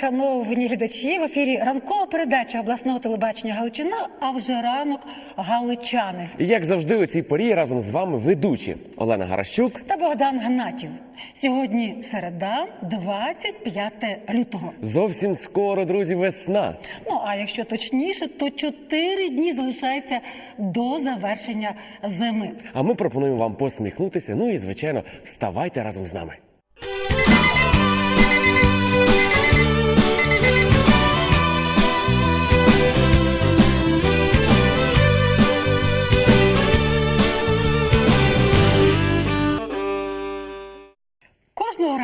шановні глядачі. В ефірі ранкова передача обласного телебачення Галичина, а вже ранок Галичани. І як завжди, у цій порі разом з вами ведучі Олена Гаращук. Та Богдан Гнатів. Сьогодні середа, 25 лютого. Зовсім скоро, друзі, весна. Ну а якщо точніше, то 4 дні залишається до завершення зими. А ми пропонуємо вам посміхнутися. Ну і звичайно, вставайте разом з нами.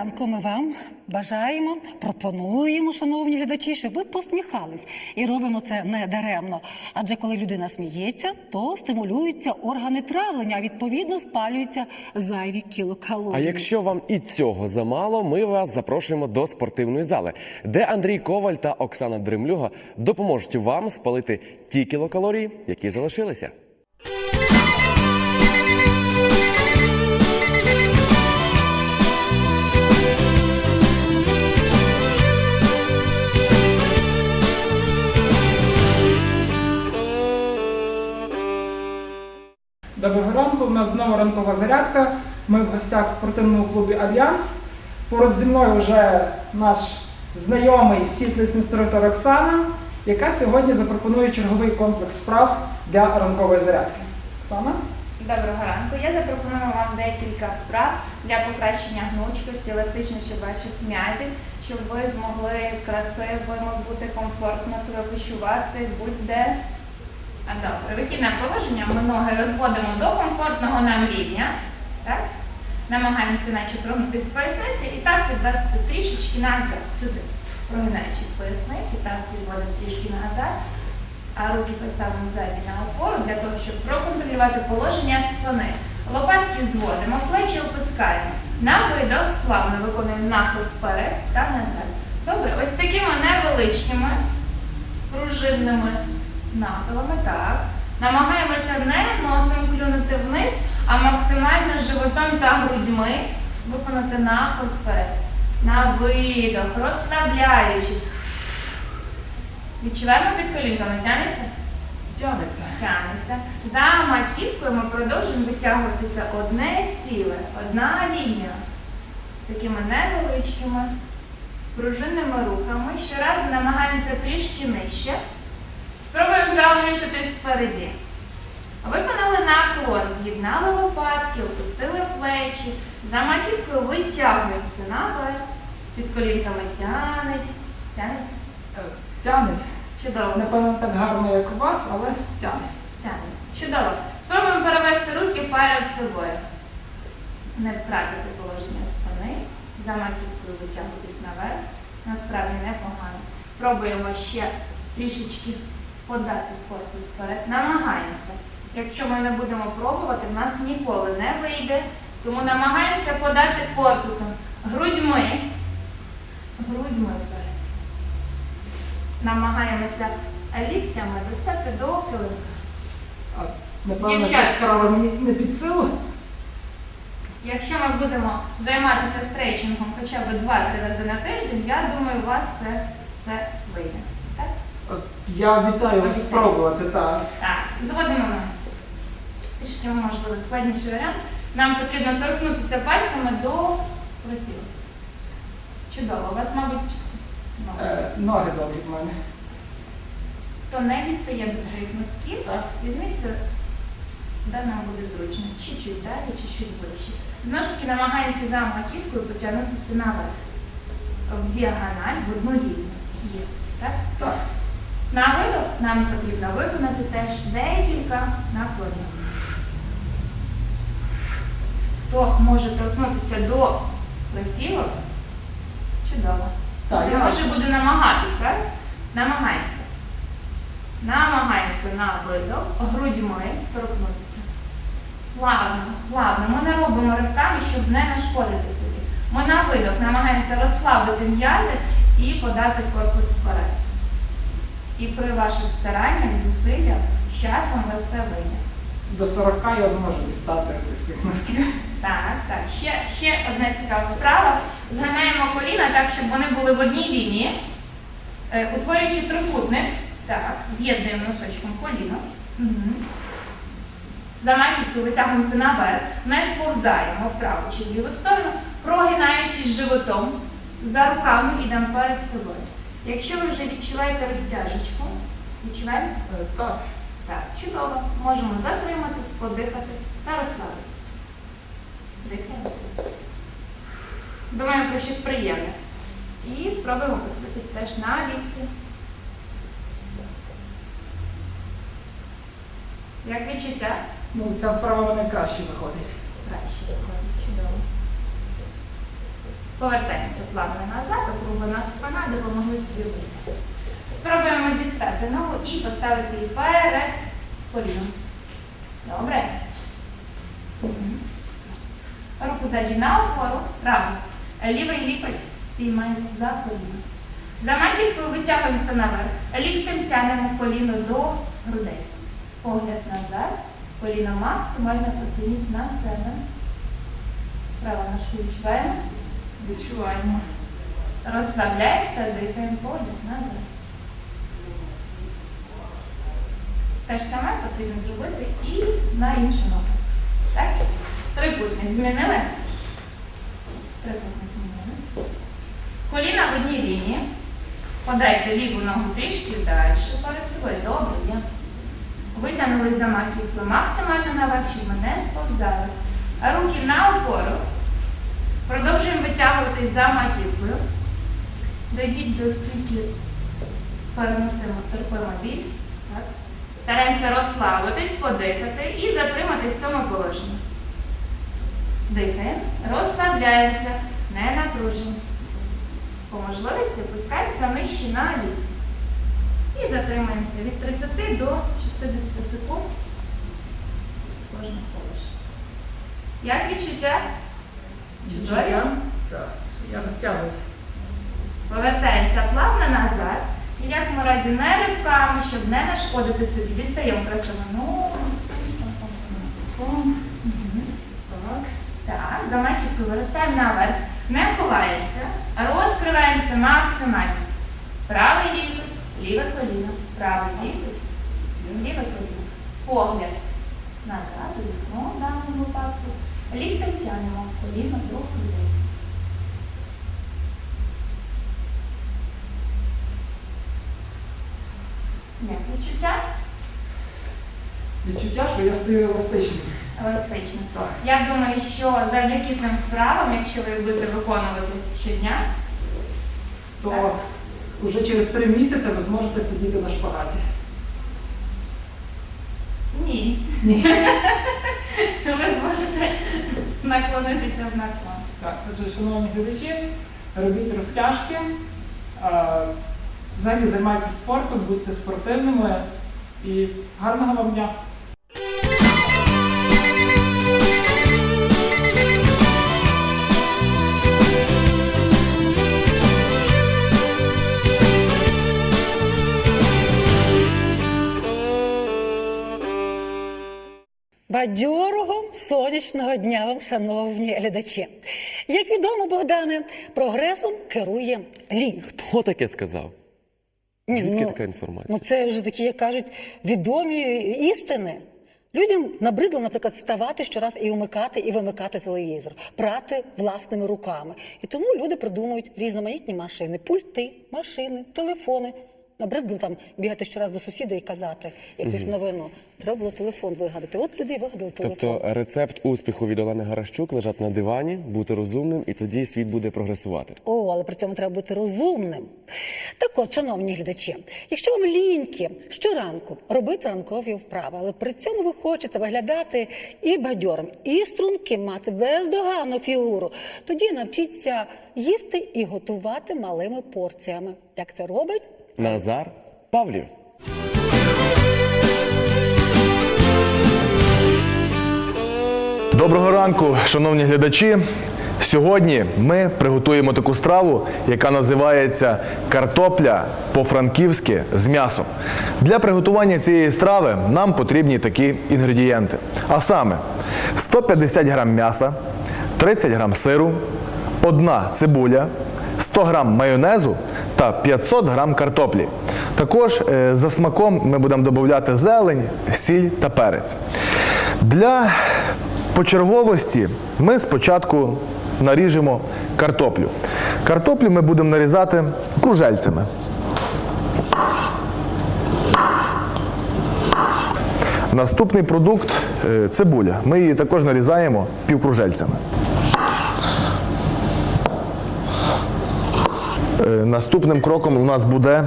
Ранку ми вам бажаємо, пропонуємо, шановні глядачі, щоб ви посміхались. І робимо це не даремно. Адже коли людина сміється, то стимулюються органи травлення, а відповідно спалюються зайві кілокалорії. А якщо вам і цього замало, ми вас запрошуємо до спортивної зали, де Андрій Коваль та Оксана Дремлюга допоможуть вам спалити ті кілокалорії, які залишилися. Доброго ранку, у нас знову ранкова зарядка. Ми в гостях в спортивному клубі Альянс. Поруч зі мною вже наш знайомий фітнес-інструктор Оксана, яка сьогодні запропонує черговий комплекс вправ для ранкової зарядки. Оксана? Доброго ранку. Я запропоную вам декілька вправ для покращення гнучкості, еластичності ваших м'язів, щоб ви змогли красивими бути комфортно себе почувати будь-де. Добре, вихідне положення. Ми ноги розводимо до комфортного нам рівня. Так? Намагаємося наче прогнутися в поясниці і таз відвести трішечки назад сюди. Прогинаючись поясниці, таз відводимо трішки назад, а руки поставимо ззаді на опору для того, щоб проконтролювати положення спини. Лопатки зводимо, плечі опускаємо. На видох плавно виконуємо нахил вперед та назад. Добре, ось такими невеличкими пружинними нахилами. Так. Намагаємося не носом клюнути вниз, а максимально животом та грудьми виконати нахил вперед. На видох, розслабляючись. Відчуваємо під колінками, тянеться? Тягнеться. Тягнеться. За маківкою ми продовжуємо витягуватися одне ціле, одна лінія. З такими невеличкими пружинними рухами. Щоразу намагаємося трішки нижче. Спробуємо залишитись впереді. Виконали наклон, з'єднали лопатки, опустили плечі. За маківкою витягуємося наверх. Під колінками тянеть. Тянеть. Е, Тягнеть. Чудово. Напевно, так гарно, як у вас, але тягне. Тягнеться. Чудово. Спробуємо перевести руки перед собою. Не втратити положення спини. За маківкою витягуватись наверх. Насправді непогано. Пробуємо ще трішечки подати корпус вперед. Намагаємося. Якщо ми не будемо пробувати, в нас ніколи не вийде. Тому намагаємося подати корпусом. Грудьми. Грудьми вперед. Намагаємося ліктями достати до килимка. Напевно, ця Дівчатка. мені не під силу. Якщо ми будемо займатися стрейчингом хоча б 2-3 рази на тиждень, я думаю, у вас це все вийде. Я обіцяю Обіцяю. спробувати, так. Так, зводимо ноги. Трішки можливо складніший варіант. Нам потрібно торкнутися пальцями до просілу. Чудово. У вас, мабуть, ну, Е, Ноги довгі в мене. хто не дістає до своїх носків, Так. візьміть де нам буде зручно. Чуть-чуть далі, чуть-чуть ближче. Знову ж таки намагаємося за маківкою потягнутися наверх. В діагональ, в одну лінію. Є. Так? Так. На видох нам потрібно виконати теж декілька наклонів. Хто може торкнутися до присілок, чудово. Так, я- може буде намагатись, так? Намагаємося. Намагаємося на видох, грудьми торкнутися. Плавно, плавно. Ми не робимо ривками, щоб не нашкодити собі. Ми на видох намагаємося розслабити м'язи і подати корпус вперед. І при ваших стараннях, зусиллях, з часом вас все вийде. До 40 я зможу дістати цих всіх носків. Так, так. Ще, ще одна цікава вправа. Зганяємо коліна так, щоб вони були в одній лінії. Е, Утворюючи трикутник, так, з'єднуємо носочком коліно. Угу. За маківку витягуємося наверх, не сповзаємо вправо чи в ліву сторону, прогинаючись животом, за руками йдемо перед собою. Якщо ви вже відчуваєте розтяжечку, відчуваємо? Е, Так. Так, чудово. Можемо затриматись, подихати та розслабитися. Дихаємо. Думаємо про щось приємне. І спробуємо подивитись теж на лікті. Як відчуття? Ну, ця вправа мене краще виходить. Краще виходить. Чудово. Повертаємося плавно назад, округлена спина, допомогли собі вийти. Спробуємо дістати ногу і поставити її перед коліном. Добре. Руку ззаді на опору, праву. Лівий лікоть піймаємо за коліно. За маківкою витягуємося наверх. Ліктем тянемо коліно до грудей. Погляд назад. Коліно максимально потягніть на себе. Права ножку відчуваємо. Відчуваємо. Розслабляємося, дихаємо погляд назад. Те ж саме потрібно зробити і на іншу ногу. Так? Трикутник змінили? Трикутник змінили. Коліна в одній лінії. Подайте ліву ногу трішки далі перед собою. Добре, є. Витягнули за маківкою максимально щоб ми не сповзали. Руки на опору. Продовжуємо витягуватись за маківкою. Дойдіть до стільки переносимо, терпимо біль. Стараємося розслабитись, подихати і затриматись в цьому положенні. Дихаємо, розслабляємося, не напружені. По можливості опускаємося нижче на лікті. І затримаємося від 30 до 60 секунд. Кожне положення. Як відчуття? Відчуття? Так. Я розтягуюся. Повертаємося плавно назад. І в якому разі не ривками, щоб не нашкодити собі. Дістаємо красиво. Ну, Так. Так, за маківкою виростаємо наверх. Не ховаємося, розкриваємося максимально. Правий лікоть, ліве коліно, правий лікоть, ліве коліно. Погляд назад, у вікно в даному випадку. Ліктем тянемо коліно до грудей. Як відчуття? Відчуття, що я стою еластичним. Еластично. Так. Я думаю, що завдяки цим вправам, якщо ви їх будете виконувати щодня, То Так. вже через три місяці ви зможете сидіти на шпагаті. ні. Ні. Наклонитися в наклон. Так, отже, шановні глядачі, робіть розтяжки, взагалі займайтеся спортом, будьте спортивними і гарного вам дня! Бадьорого сонячного дня вам, шановні глядачі. Як відомо, Богдане, прогресом керує лінь. Хто таке сказав? Ні, Звідки ну, така інформація? Ну це вже такі, як кажуть, відомі істини. Людям набридло, наприклад, вставати щораз і умикати, і вимикати телевізор, прати власними руками. І тому люди придумують різноманітні машини, пульти, машини, телефони. Набридло там бігати щораз до сусіда і казати якусь новину. Треба було телефон вигадати. От люди і вигадали телефон. Тобто рецепт успіху від Олени Гаращук лежать на дивані, бути розумним, і тоді світ буде прогресувати. О, але при цьому треба бути розумним. Так от, шановні глядачі, якщо вам ліньки щоранку робити ранкові вправи, але при цьому ви хочете виглядати і бадьорим, і струнким мати бездоганну фігуру, тоді навчіться їсти і готувати малими порціями. Як це робить? Назар Павлів. Доброго ранку, шановні глядачі. Сьогодні ми приготуємо таку страву, яка називається картопля по-франківськи з м'ясом. Для приготування цієї страви нам потрібні такі інгредієнти. А саме 150 грам м'яса, 30 грам сиру, одна цибуля, 100 грам майонезу та 500 грам картоплі. Також е, за смаком ми будемо додати зелень, сіль та перець. Для почерговості ми спочатку наріжемо картоплю. Картоплю ми будемо нарізати кружельцями. Наступний продукт е, цибуля. Ми її також нарізаємо півкружельцями. Наступним кроком у нас буде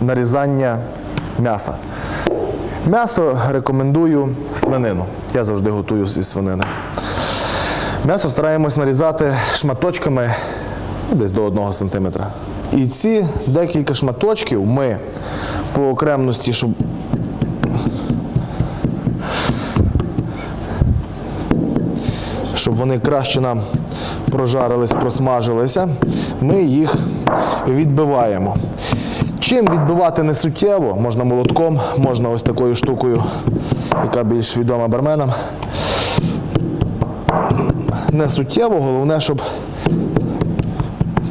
нарізання м'яса. М'ясо рекомендую свинину. Я завжди готую зі свинини. М'ясо стараємось нарізати шматочками ну, десь до 1 см. І ці декілька шматочків ми по окремості, щоб щоб вони краще нам прожарились, просмажилися, ми їх відбиваємо. Чим відбивати не суттєво, можна молотком, можна ось такою штукою, яка більш відома барменам. Не суттєво, головне, щоб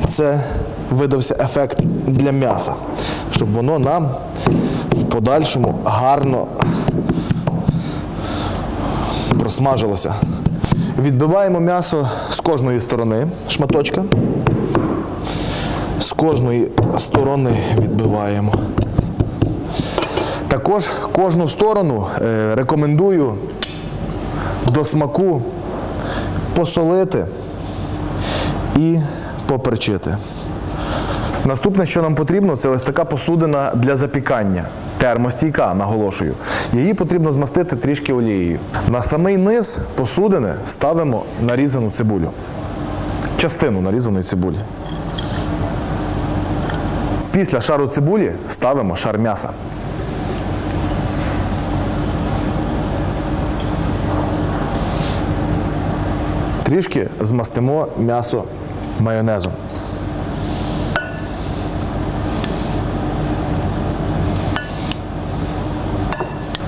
це видався ефект для м'яса, щоб воно нам в подальшому гарно просмажилося. Відбиваємо м'ясо з кожної сторони шматочка. З кожної сторони відбиваємо. Також кожну сторону е, рекомендую до смаку посолити і поперчити. Наступне, що нам потрібно, це ось така посудина для запікання. Термостійка, наголошую. Її потрібно змастити трішки олією. На самий низ посудини ставимо нарізану цибулю. Частину нарізаної цибулі. Після шару цибулі ставимо шар м'яса. Трішки змастимо м'ясо майонезом.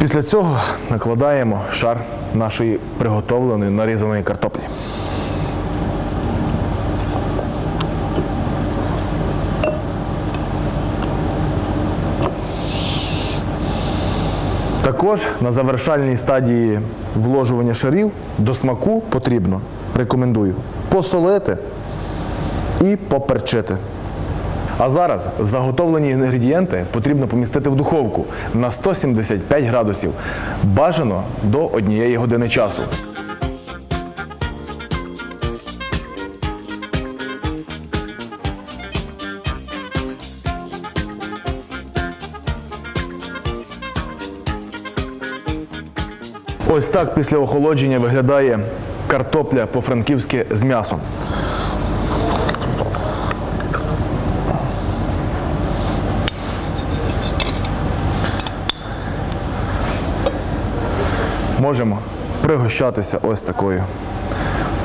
Після цього накладаємо шар нашої приготовленої нарізаної картоплі. Також на завершальній стадії вложування шарів до смаку потрібно, рекомендую, посолити і поперчити. А зараз заготовлені інгредієнти потрібно помістити в духовку на 175 градусів, бажано до однієї години часу. Ось так після охолодження виглядає картопля по-франківськи з м'ясом. Можемо пригощатися ось такою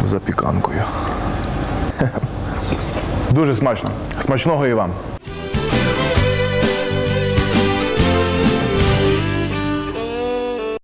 запіканкою. Дуже смачно. Смачного і вам.